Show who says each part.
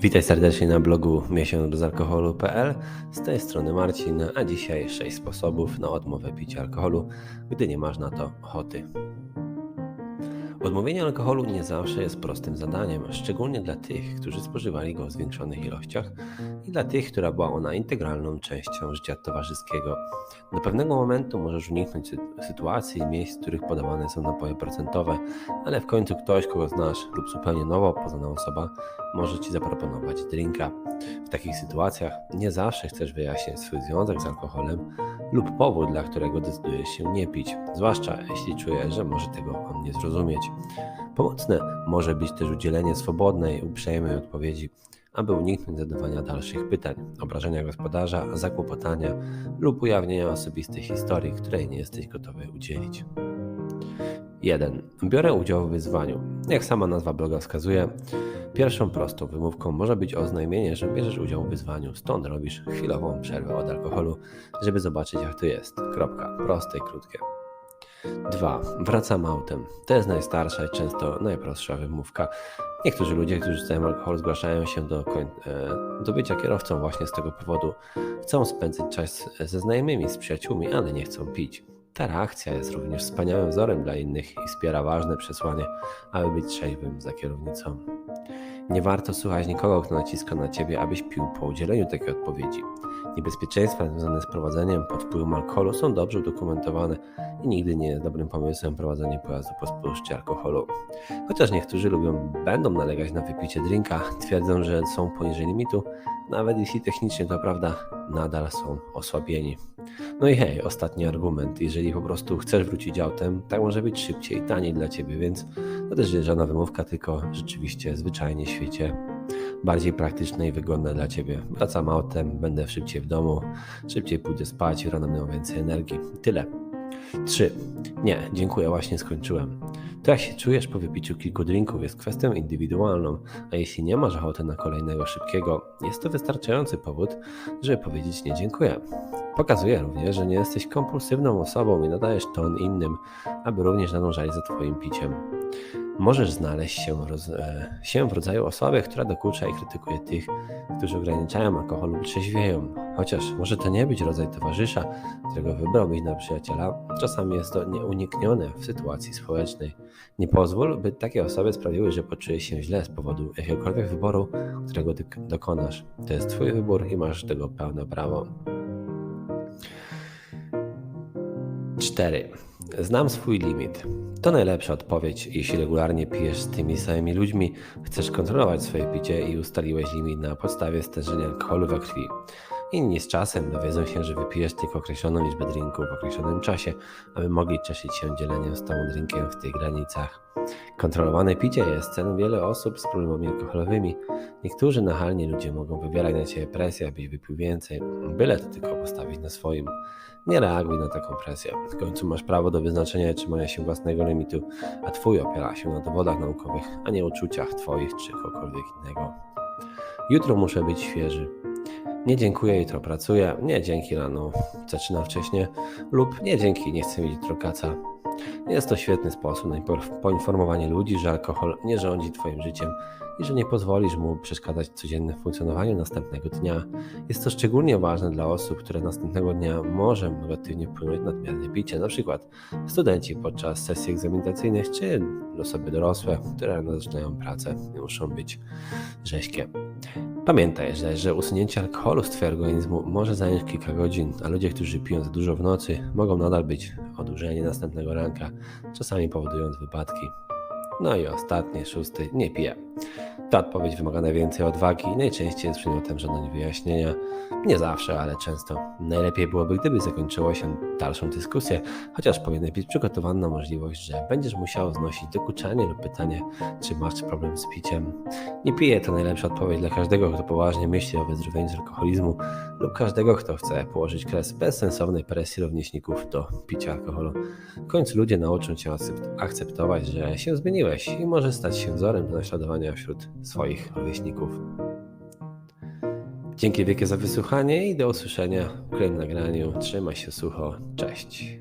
Speaker 1: Witaj serdecznie na blogu miesiąc bez alkoholu.pl. Z tej strony Marcin, a dzisiaj 6 sposobów na odmowę picia alkoholu, gdy nie masz na to ochoty. Odmówienie alkoholu nie zawsze jest prostym zadaniem, szczególnie dla tych, którzy spożywali go w zwiększonych ilościach i dla tych, która była ona integralną częścią życia towarzyskiego. Do pewnego momentu możesz uniknąć sy- sytuacji i miejsc, w których podawane są napoje procentowe, ale w końcu ktoś, kogo znasz lub zupełnie nowo poznana osoba może Ci zaproponować drinka. W takich sytuacjach nie zawsze chcesz wyjaśnić swój związek z alkoholem lub powód, dla którego decydujesz się nie pić, zwłaszcza jeśli czujesz, że może tego on nie zrozumieć. Pomocne może być też udzielenie swobodnej, uprzejmej odpowiedzi, aby uniknąć zadawania dalszych pytań, obrażenia gospodarza, zakłopotania lub ujawnienia osobistej historii, której nie jesteś gotowy udzielić. 1. Biorę udział w wyzwaniu. Jak sama nazwa bloga wskazuje, pierwszą prostą wymówką może być oznajmienie, że bierzesz udział w wyzwaniu, stąd robisz chwilową przerwę od alkoholu, żeby zobaczyć jak to jest. Kropka. Proste i krótkie. 2. Wracam autem. To jest najstarsza i często najprostsza wymówka. Niektórzy ludzie, którzy rzucają alkohol, zgłaszają się do, e, do bycia kierowcą właśnie z tego powodu. Chcą spędzić czas ze znajomymi, z przyjaciółmi, ale nie chcą pić. Ta reakcja jest również wspaniałym wzorem dla innych i wspiera ważne przesłanie, aby być trzeźwym za kierownicą. Nie warto słuchać nikogo, kto naciska na ciebie, abyś pił po udzieleniu takiej odpowiedzi. Niebezpieczeństwa związane z prowadzeniem pod wpływem alkoholu są dobrze udokumentowane i nigdy nie jest dobrym pomysłem prowadzenie pojazdu po spożyciu alkoholu. Chociaż niektórzy lubią, będą nalegać na wypicie drinka, twierdzą, że są poniżej limitu, nawet jeśli technicznie to prawda, nadal są osłabieni. No i hej, ostatni argument. Jeżeli po prostu chcesz wrócić autem, tak może być szybciej i taniej dla ciebie, więc to też jest żadna wymówka, tylko rzeczywiście zwyczajnie w świecie bardziej praktyczne i wygodne dla ciebie. Wracam autem, będę szybciej w domu, szybciej pójdę spać, rano miał więcej energii. Tyle. 3. Nie, dziękuję, właśnie skończyłem. To jak się czujesz po wypiciu kilku drinków jest kwestią indywidualną, a jeśli nie masz ochoty na kolejnego szybkiego, jest to wystarczający powód, żeby powiedzieć nie dziękuję. Pokazuje również, że nie jesteś kompulsywną osobą i nadajesz ton innym, aby również nadążali za Twoim piciem. Możesz znaleźć się, e, się w rodzaju osoby, która dokucza i krytykuje tych, którzy ograniczają alkohol lub trzeźwieją. Chociaż może to nie być rodzaj towarzysza, którego wybrałbyś na przyjaciela, czasami jest to nieuniknione w sytuacji społecznej. Nie pozwól, by takie osoby sprawiły, że poczujesz się źle z powodu jakiegokolwiek wyboru, którego dokonasz. To jest Twój wybór i masz do tego pełne prawo. 4. Znam swój limit. To najlepsza odpowiedź, jeśli regularnie pijesz z tymi samymi ludźmi, chcesz kontrolować swoje picie i ustaliłeś limit na podstawie stężenia alkoholu we krwi. Inni z czasem dowiedzą się, że wypijesz tylko określoną liczbę drinków w określonym czasie, aby mogli cieszyć się dzieleniem z tobą drinkiem w tych granicach. Kontrolowane picie jest celem wielu osób z problemami alkoholowymi. Niektórzy nachalni ludzie mogą wywierać na ciebie presję, abyś wypił więcej, byle to tylko postawić na swoim. Nie reaguj na taką presję. W końcu masz prawo do wyznaczenia trzymania się własnego limitu, a twój opiera się na dowodach naukowych, a nie uczuciach twoich czy kogokolwiek innego. Jutro muszę być świeży. Nie dziękuję, jutro pracuję. Nie dzięki rano, zaczynam wcześniej. Lub nie dzięki, nie chcę mieć jutro. Jest to świetny sposób na infor- poinformowanie ludzi, że alkohol nie rządzi Twoim życiem i że nie pozwolisz mu przeszkadzać codziennym funkcjonowaniu następnego dnia. Jest to szczególnie ważne dla osób, które następnego dnia może negatywnie wpłynąć nadmierne picie, na przykład studenci podczas sesji egzaminacyjnych, czy osoby dorosłe, które zaczynają pracę i muszą być rzeźkie. Pamiętaj, że, że usunięcie alkoholu z Twojego organizmu może zająć kilka godzin, a ludzie, którzy piją za dużo w nocy, mogą nadal być odurzeni następnego ranka, czasami powodując wypadki. No i ostatnie, szósty, nie piję. Ta odpowiedź wymaga najwięcej odwagi i najczęściej jest przedmiotem żądań wyjaśnienia. Nie zawsze, ale często. Najlepiej byłoby, gdyby zakończyło się dalszą dyskusję, chociaż powinien być przygotowany na możliwość, że będziesz musiał znosić dokuczanie lub pytanie, czy masz problem z piciem. Nie piję to najlepsza odpowiedź dla każdego, kto poważnie myśli o wyzdrowieniu z alkoholizmu lub każdego, kto chce położyć kres bezsensownej presji rówieśników do picia alkoholu. W końcu ludzie nauczą cię akcept- akceptować, że się zmieniłeś i możesz stać się wzorem do naśladowania wśród swoich rówieśników. Dzięki wielkie za wysłuchanie i do usłyszenia w kolejnym nagraniu. Trzymaj się sucho. Cześć.